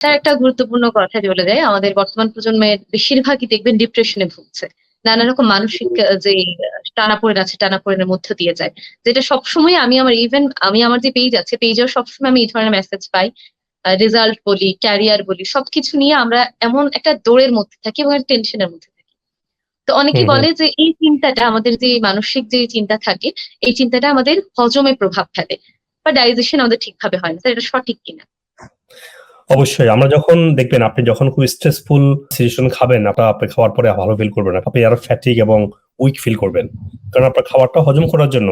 তার একটা গুরুত্বপূর্ণ কথা বলে যায় আমাদের বর্তমান প্রজন্মের বেশিরভাগই দেখবেন ডিপ্রেশনে ভুগছে। নানা রকম মানসিক যে টানাপোড়েন আছে টানাপোড়েনের মধ্য দিয়ে যায়। যেটা সবসময় আমি আমার ইভেন আমি আমার যে পেজ আছে পেজেও সবসময় আমি এই ধরনের মেসেজ পাই। রেজাল্ট বলি ক্যারিয়ার বলি সবকিছু নিয়ে আমরা এমন একটা দৌড়ের মধ্যে থাকি এবং টেনশনের মধ্যে থাকি। তো অনেকে। বলে যে এই চিন্তাটা আমাদের যে মানসিক যে চিন্তা থাকে এই চিন্তাটা আমাদের হজমে প্রভাব ফেলে। বা ডাইজেশন আমাদের ঠিকভাবে হয় না এটা সঠিক কিনা? অবশ্যই, আমরা যখন দেখবেন আপনি যখন খুব স্ট্রেসফুল সিচুয়েশন খাবেন, আপনার আপনি খাওয়ার পরে ভালো ফিল করবেন আপনি আরও ফ্যাটিক এবং উইক ফিল করবেন। কারণ আপনার খাবারটা হজম করার জন্য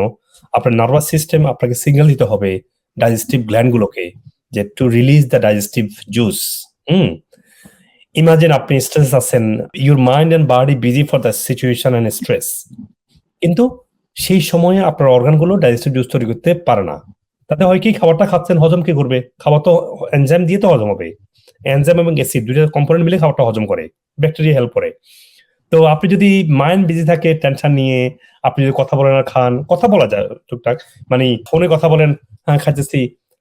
আপনার নার্ভাস সিস্টেম আপনাকে সিগন্যাল দিতে হবে ডাইজেস্টিভ গ্ল্যান্ড গুলোকে যে to release the digestive juice hmm? Imagine আপনি স্ট্রেস আছেন your mind and body busy for the situation and stress কিন্তু সেই সময়ে আপনার অর্গানগুলো ডাইজেস্টিভ জুস তৈরি করতে পারে না। তাতে হয় কি, খাবারটা খাচ্ছেন, হজম কি করবে? খাবার তো এনজাইম দিয়ে তো হজম হবে। এনজাইম এবং অ্যাসিড দুইটা কম্পোনেন্ট মিলে খাবারটা হজম করে ব্যাকটেরিয়া হেল্প করে। তো আপনি যদি মাইন্ড বিজি থাকে টেনশন নিয়ে, আপনি যদি কথা বলেন আর খান, কথা বলা যায় টুকটাক মানে ফোনে কথা বলেন হ্যাঁ খাচ্ছি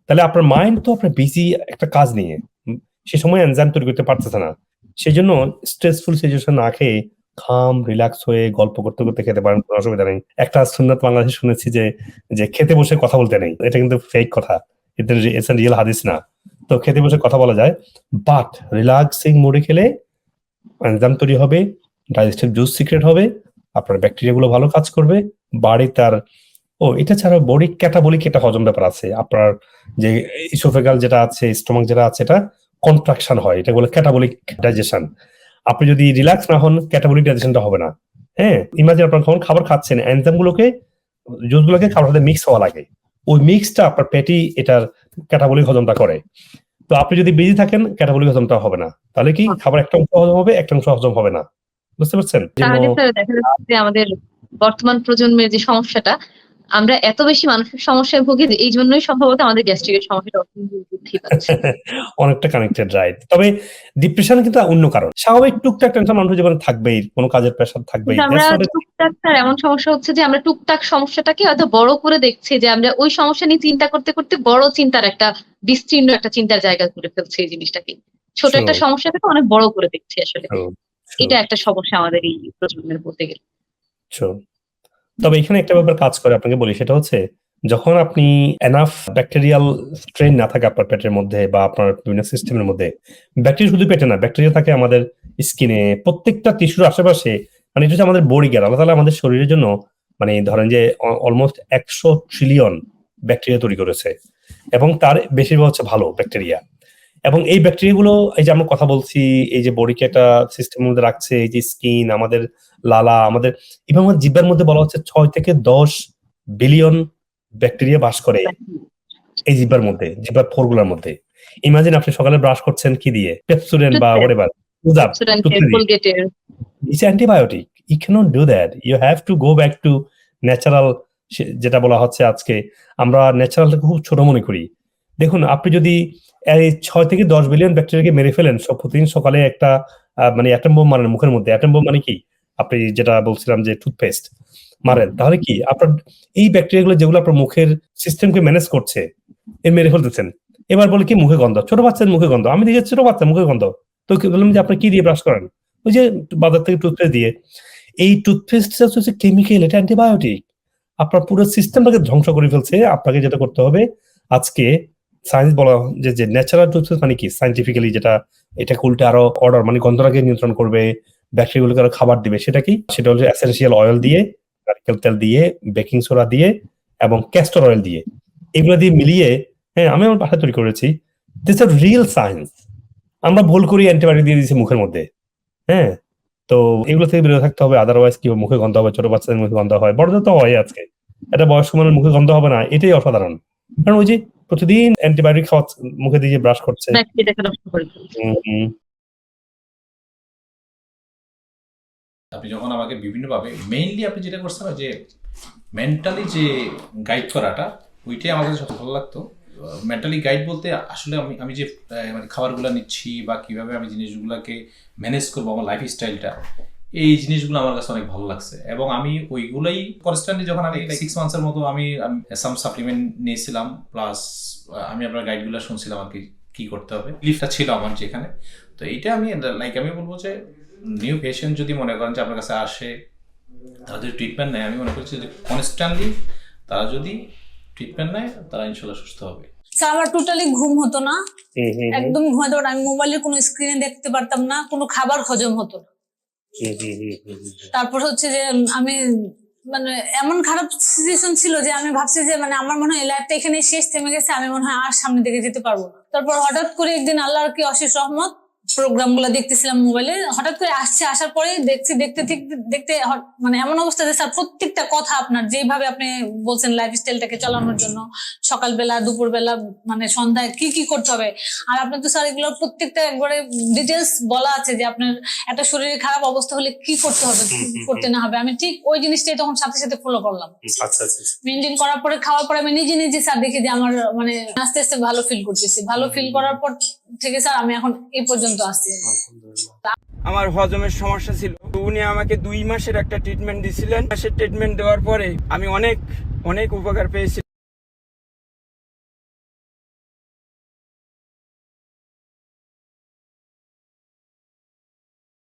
তাহলে আপনার মাইন্ড তো আপনার বিজি একটা কাজ নিয়ে। সে সময় এনজাইম তৈরি করতে পারতেছে না। সেই জন্য স্ট্রেসফুল সিচুয়েশন না খেয়ে খাম রিল্যাক্স হয়ে গল্প করতে করতে খেতে পারেন, কোনো অসুবিধা নেই। একটা সুন্নত বাংলাদেশে শুনেছি যে যে খেতে বসে কথা বলতে নেই। এটা কিন্তু ফেক কথা। এটা রিয়েল হাদিস না। তো খেতে বসে কথা বলা যায়। বাট রিল্যাক্সিং মুডে খেলে এনজাইম তৈরি হবে ডাইজেস্টিভ জুস সিক্রেট হবে, আপনার ব্যাকটেরিয়া গুলো ভালো কাজ করবে বাড়ি তার, ও, এটা ছাড়া বডি ক্যাটাবলিক একটা হজম ব্যাপার আছে। আপনার যে ইসোফেগাল যেটা আছে স্টমাক যেটা আছে, এটা কন্ট্রাকশন হয়। এটা বলে ক্যাটাবলিক ডাইজেশন আপনি যদি রিল্যাক্স না হন ক্যাটাবলিক ডাইজেশনটা হবে না। হ্যাঁ ইমাজিন আপনার যখন খাবার খাচ্ছেন এনজাইম গুলোকে জুস গুলোকে খাবার সাথে মিক্স হওয়া লাগে। ওই মিক্সটা আপনার পেটি এটার ক্যাটাবলিক হজমটা করে। তো আপনি যদি বিজি থাকেন ক্যাটাবলিক হজমটা হবে না। তাহলে কি? খাবার একটা অংশ হজম হবে একটা অংশ হজম হবে না। বুঝতে পারছেন? আমাদের বর্তমান প্রজন্মের যে সমস্যাটা আমরা এত বেশি মানসিক সমস্যায় ভুগি যে এই জন্যই সম্ভবত আমাদের গ্যাস্ট্রিকের সমস্যাটা বৃদ্ধি পাচ্ছে। অনেকটা কানেক্টেড রাইট তবে ডিপ্রেশন কিন্তু অন্য কারণ। স্বাভাবিক টুকটাক টেনশন মানুষের জীবনে থাকবেই কোনো কাজের প্রেশার থাকবেই। আমরা টুকটাক স্যার এমন সমস্যা হচ্ছে যে আমরা টুকটাক সমস্যাটাকে হয়তো বড় করে দেখছি যে আমরা ওই সমস্যা নিয়ে চিন্তা করতে করতে বড় চিন্তার একটা বিস্তীর্ণ একটা চিন্তার জায়গা করে ফেলছি এই জিনিসটাকে। ছোট একটা. সমস্যাটাকে অনেক বড় করে দেখছি আসলে। এটা একটা সমস্যা আমাদের এই প্রজন্মের বলতে গেলে. তবে এখানে একটা ব্যাপার কাজ করে আপনাকে বলি, সেটা হচ্ছে যখন আপনি এনাফ ব্যাকটেরিয়াল স্ট্রেন না থাকে আপনার পেটের মধ্যে বা আপনার বিভিন্ন সিস্টেমের মধ্যে ব্যাকটেরিয়া শুধু পেটে না ব্যাকটেরিয়া থাকে আমাদের স্কিনে প্রত্যেকটা টিস্যুর আশেপাশে মানে এটা আমাদের বডি গেল আল্লাহ তাআলা আমাদের শরীরের জন্য মানে ধরেন যে অলমোস্ট একশো ট্রিলিয়ন ব্যাকটেরিয়া তৈরি করেছে। এবং তার বেশিরভাগ হচ্ছে ভালো ব্যাকটেরিয়া এবং এই ব্যাকটেরিয়াগুলো এই যে আমরা কথা বলছি এই যে বডিকে একটা সিস্টেমের মধ্যে রাখছে এই যে স্কিন আমাদের লালা আমাদের এবং আমার জিব্বার মধ্যে বলা হচ্ছে ছয় থেকে দশ বিলিয়ন ব্যাকটেরিয়া বাস করে এই জিব্বার মধ্যে জিব্বার ফোরগুলোর মধ্যে। ইমাজিন আপনি সকালে ব্রাশ করছেন কি দিয়ে? পেপসুডেন্ট বা। কোলগেটের it's antibiotic you can't do that you have to go back to natural যেটা বলা হচ্ছে আজকে। আমরা ন্যাচারালকে খুব ছোট মনে করি। দেখুন, আপনি যদি, এই ছয় থেকে দশ বিলিয়ন ব্যাকটেরিয়াকে মেরে ফেলেন সব প্রতিদিন সকালে একটা মানে অ্যাটম বোম মারেন মুখের মধ্যে। অ্যাটম বোম মানে কি? আপনি যেটা বলছিলাম যে টুথপেস্ট মারেন। তাহলে কি, আপনার এই ব্যাকটেরিয়াগুলো যেগুলো আপনার মুখের সিস্টেমকে ম্যানেজ করছে, এ মেরে ফেলতেছেন। এবার বলে কি, মুখে গন্ধ। ছোট বাচ্চার মুখে গন্ধ। আমি দেখেছি ছোট বাচ্চা মুখে গন্ধ। তো কি বললাম যে, আপনি কি দিয়ে ব্রাশ করেন? ওই যে বাজার থেকে টুথপেস্ট দিয়ে। এই টুথপেস্ট হচ্ছে কেমিক্যাল এটা অ্যান্টিবায়োটিক আপনার পুরো সিস্টেমটাকে ধ্বংস করে ফেলছে। আপনাকে যেটা করতে হবে, আজকে সায়েন্স বলা, যে যে ন্যাচারাল টুথপেস্ট মানে কি? সাইন্টিফিক্যালি যেটা, এটা উল্টে আরও অর্ডার মানে গন্ধটাকে নিয়ন্ত্রণ করবে ব্যাকটেরিয়াগুলোকে আরও খাবার দিবে, সেটা কি? সেটা হচ্ছে এসেন্সিয়াল অয়েল দিয়ে নারকেল তেল দিয়ে বেকিং সোডা দিয়ে এবং ক্যাস্টর অয়েল দিয়ে। এগুলো দিয়ে মিলিয়ে হ্যাঁ আমি আমার বাসায় তৈরি করেছি। দিস আর রিয়েল সায়েন্স আমরা ভুল করি অ্যান্টিবায়োটিক দিয়ে দিয়েছি মুখের মধ্যে। হ্যাঁ তো এগুলো থেকে বিরত থাকতে হবে আদারওয়াইজ কি মুখে গন্ধ হবে, ছোট বাচ্চাদের মুখে গন্ধ হয়। বড়দের তো হয় আজকে। এটা বয়স্ক মানুষের মুখে গন্ধ হবে না, এটাই অসাধারণ। কারণ ওই যে প্রতিদিন অ্যান্টিবায়োটিক খাওয়া মুখে দিয়ে ব্রাশ করছে। হুম। আপনি যখন আমাকে বিভিন্নভাবে মেইনলি আপনি যেটা করছেন যে মেন্টালি যে গাইড করাটা ওইটাই আমার কাছে সবচেয়ে ভালো লাগতো। মেন্টালি গাইড বলতে আসলে আমি আমি যে আহ, মানে খাবারগুলো নিচ্ছি বা কীভাবে আমি জিনিসগুলোকে ম্যানেজ করব আমার লাইফ স্টাইলটা এই জিনিসগুলো আমার কাছে অনেক ভালো লাগছে। এবং আমি ওইগুলোই কনস্ট্যান্টলি যখন আমি সিক্স মান্থসের মতো আমি সাম সাপ্লিমেন্ট নিয়েছিলাম প্লাস আমি আপনার গাইডগুলো শুনছিলাম আর কি কি করতে হবে। লিফটটা ছিল আমার যেখানে। তো এইটা আমি লাইক আমি বলব যে নিউ পেশেন্ট যদি মনে করেন যে আপনার কাছে আসে তারা যদি ট্রিটমেন্ট নেয় আমি মনে করছি যে কনস্ট্যান্টলি তারা যদি ট্রিটমেন্ট নেয় তারা ইনশাল্লাহ সুস্থ হবে। আমার টোটালি ঘুম হতো না। একদম ঘুমাতে আমি মোবাইলের কোনো স্ক্রিনে দেখতে পারতাম না। কোনো খাবার হজম হতো না। তারপর হচ্ছে যে আমি মানে এমন খারাপ সিচুয়েশন ছিল যে আমি ভাবছি যে মানে আমার মনে হয় লাইফটা এখানে শেষ, থেমে গেছে, আমি মনে হয় আর সামনে দিকে যেতে পারব না। তারপর হঠাৎ করে একদিন আল্লাহর কি অশেষ রহমত প্রোগ্রামগুলো দেখতেছিলাম মোবাইলে হঠাৎ করে আসছে আসার পরে দেখছি দেখতে দেখতে দেখতে মানে এমন অবস্থা যে স্যার প্রত্যেকটা কথা আপনার যেভাবে আপনি বলছেন লাইফ স্টাইলটাকে চালানোর জন্য সকালবেলা দুপুরবেলা মানে সন্ধ্যায় কি কি করতে হবে। আর আপনার তো স্যার এগুলোর প্রত্যেকটা একবারে ডিটেলস বলা আছে যে আপনার একটা শরীরে খারাপ অবস্থা হলে কি করতে হবে করতে না হবে। আমি ঠিক ওই জিনিসটাই তখন সাথে সাথে ফলো করলাম। আচ্ছা আচ্ছা মেনটেন করার পরে খাওয়ার পরে আমি নিজে নিজে স্যার দেখি যে আমার মানে আস্তে আস্তে ভালো ফিল করতেছি। ভালো ফিল করার পর থেকে স্যার আমি এখন এই পর্যন্ত আসছি আমার হজমের সমস্যা ছিল। উনি আমাকে দুই মাসের একটা ট্রিটমেন্ট দিছিলেন। মাসের ট্রিটমেন্ট দেওয়ার পরে আমি অনেক অনেক উপকার পেয়েছি।